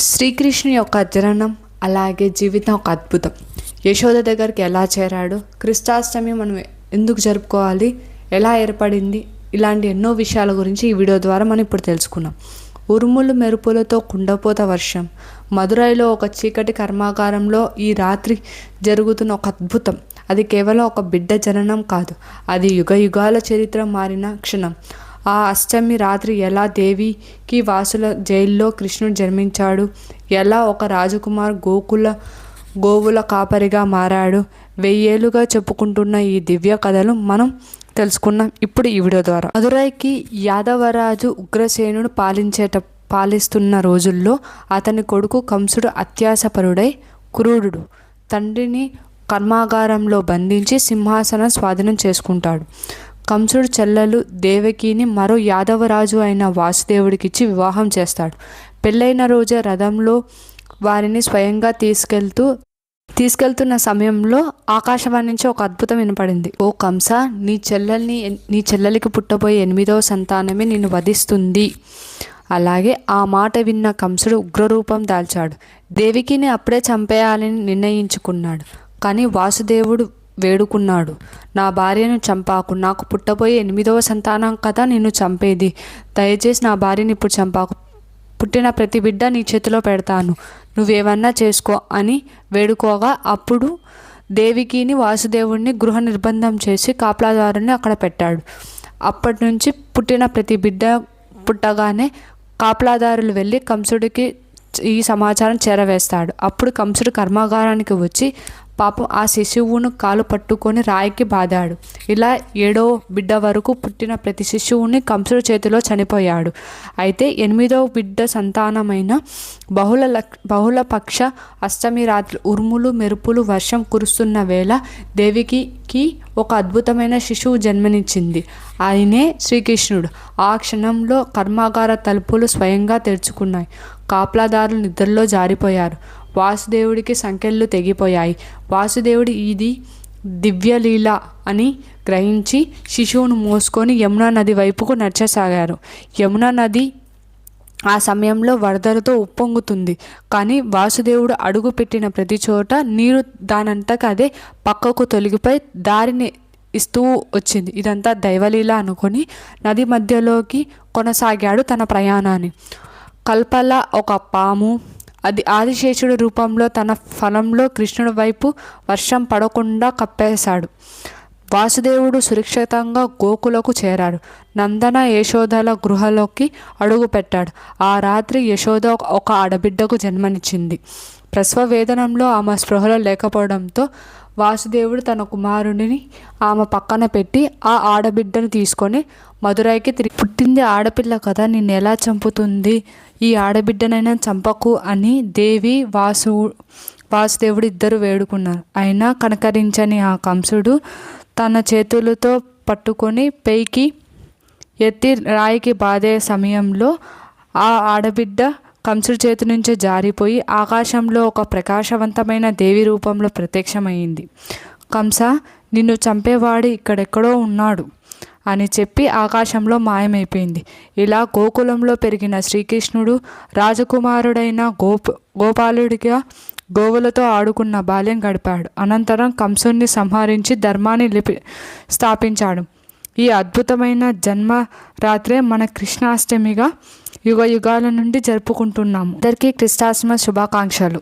శ్రీకృష్ణుని యొక్క జననం అలాగే జీవితం ఒక అద్భుతం. యశోద దగ్గరికి ఎలా చేరాడు? కృష్ణాష్టమి మనం ఎందుకు జరుపుకోవాలి? ఎలా ఏర్పడింది? ఇలాంటి ఎన్నో విషయాల గురించి ఈ వీడియో ద్వారా మనం ఇప్పుడు తెలుసుకున్నాం ఉరుములు మెరుపులతో కుండపోత వర్షం. మదురైలో ఒక చీకటి కర్మాగారంలో ఈ రాత్రి జరుగుతున్న ఒక అద్భుతం. అది కేవలం ఒక బిడ్డ జననం కాదు. అది యుగ యుగాల చరిత్ర మారిన క్షణం. ఆ అష్టమి రాత్రి ఎలా దేవికి వాసుల జైల్లో కృష్ణుడు జన్మించాడు? ఎలా ఒక రాజకుమార్ గోకుల గోవుల కాపరిగా మారాడు? వెయ్యేలుగా చెప్పుకుంటున్న ఈ దివ్య కథలు మనం తెలుసుకున్నాం ఇప్పుడు ఈ వీడియో ద్వారా. మదురైకి యాదవరాజు ఉగ్రసేనుడు పాలించేట పాలిస్తున్న రోజుల్లో అతని కొడుకు కంసుడు అత్యాసపరుడై క్రూరుడు. తండ్రిని కర్మాగారంలో బంధించి సింహాసనం స్వాధీనం చేసుకుంటాడు. కంసుడు చెల్లెలు దేవకిని మరో యాదవరాజు అయిన వాసుదేవుడికిచ్చి వివాహం చేస్తాడు. పెళ్ళైన రోజే రథంలో వారిని స్వయంగా తీసుకెళ్తూ తీసుకెళ్తున్న సమయంలో ఆకాశవాణి నుంచి ఒక అద్భుతం వినపడింది. ఓ కంస నీ చెల్లెల్ని నీ చెల్లెలికి పుట్టబోయే ఎనిమిదవ సంతానమే నిన్ను వధిస్తుంది అలాగే ఆ మాట విన్న కంసుడు ఉగ్రరూపం దాల్చాడు. దేవికిని అప్పుడే చంపేయాలని నిర్ణయించుకున్నాడు. కానీ వాసుదేవుడు వేడుకున్నాడు. నా భార్యను చంపాకు నాకు పుట్టబోయే ఎనిమిదవ సంతానం కదా నిన్ను చంపేది. దయచేసి నా భార్యని ఇప్పుడు చంపాకు. పుట్టిన ప్రతి బిడ్డ నీ చేతిలో పెడతాను. నువ్వేమన్నా చేసుకో అని వేడుకోగా అప్పుడు దేవికిని వాసుదేవుణ్ణి గృహ నిర్బంధం చేసి కాపలాదారుని అక్కడ పెట్టాడు. అప్పటి నుంచి పుట్టిన ప్రతి బిడ్డ పుట్టగానే కాపలాదారులు వెళ్ళి కంసుడికి ఈ సమాచారం చేరవేస్తాడు. అప్పుడు కంసుడు కర్మాగారానికి వచ్చి పాపం ఆ శిశువును కాలు పట్టుకొని రాయికి బాదాడు. ఇలా ఏడో బిడ్డ వరకు పుట్టిన ప్రతి శిశువుని కంసుడు చేతిలో చనిపోయాడు. అయితే ఎనిమిదవ బిడ్డ సంతానమైన బహుళ లక్ బహుళ పక్ష అష్టమి రాత్రి ఉరుములు మెరుపులు వర్షం కురుస్తున్న వేళ దేవికి ఒక అద్భుతమైన శిశువు జన్మనిచ్చింది. ఆయనే శ్రీకృష్ణుడు. ఆ క్షణంలో కర్మాగార తలుపులు స్వయంగా తెరుచుకున్నాయి. కాపలాదారులు నిద్రలో జారిపోయారు. వాసుదేవుడికి సంఖ్యలు తెగిపోయాయి. వాసుదేవుడు ఇది దివ్యలీల అని గ్రహించి శిశువును మోసుకొని యమునా నది వైపుకు నడిచసాగారు. యమునా నది ఆ సమయంలో వరదలతో ఉప్పొంగుతుంది. కానీ వాసుదేవుడు అడుగు పెట్టిన ప్రతి చోట నీరు దానంతకు అదే పక్కకు తొలగిపోయి దారిని ఇస్తూ వచ్చింది. ఇదంతా దైవలీల అనుకొని నది మధ్యలోకి కొనసాగాడు తన ప్రయాణాన్ని. కల్పల ఒక పాము అది ఆదిశేషుడి రూపంలో తన ఫలంలో కృష్ణుడి వైపు వర్షం పడకుండా కప్పేశాడు. వాసుదేవుడు సురక్షితంగా గోకులకు చేరాడు. నందన యశోదల గృహలోకి అడుగుపెట్టాడు. ఆ రాత్రి యశోద ఒక ఆడబిడ్డకు జన్మనిచ్చింది. ప్రసవ వేదనంలో ఆమె స్పృహలో లేకపోవడంతో వాసుదేవుడు తన కుమారుడిని ఆమె పక్కన పెట్టి ఆ ఆడబిడ్డను తీసుకొని మధురైకి తిరిగి పుట్టింది ఆడపిల్ల కదా నిన్ను ఎలా చంపుతుంది? ఈ ఆడబిడ్డనైనా చంపకు అని దేవి వాసు వాసుదేవుడు ఇద్దరు వేడుకున్నారు. అయినా కనకరించని ఆ కంసుడు తన చేతులతో పట్టుకొని పైకి ఎత్తి రాయికి బాధే సమయంలో ఆ ఆడబిడ్డ కంసుడి చేతి నుంచి జారిపోయి ఆకాశంలో ఒక ప్రకాశవంతమైన దేవి రూపంలో ప్రత్యక్షమైంది కంస నిన్ను చంపేవాడు ఇక్కడెక్కడో ఉన్నాడు అని చెప్పి ఆకాశంలో మాయమైపోయింది. ఇలా గోకులంలో పెరిగిన శ్రీకృష్ణుడు రాజకుమారుడైన గోప గోపాలుడిగా గోవులతో ఆడుకున్న బాల్యం గడిపాడు. అనంతరం కంసుని సంహరించి ధర్మాన్ని లిపి స్థాపించాడు. ఈ అద్భుతమైన జన్మ రాత్రే మన కృష్ణాష్టమిగా యుగ యుగాల నుండి జరుపుకుంటున్నాము. అందరికీ కృష్ణాష్టమి శుభాకాంక్షలు.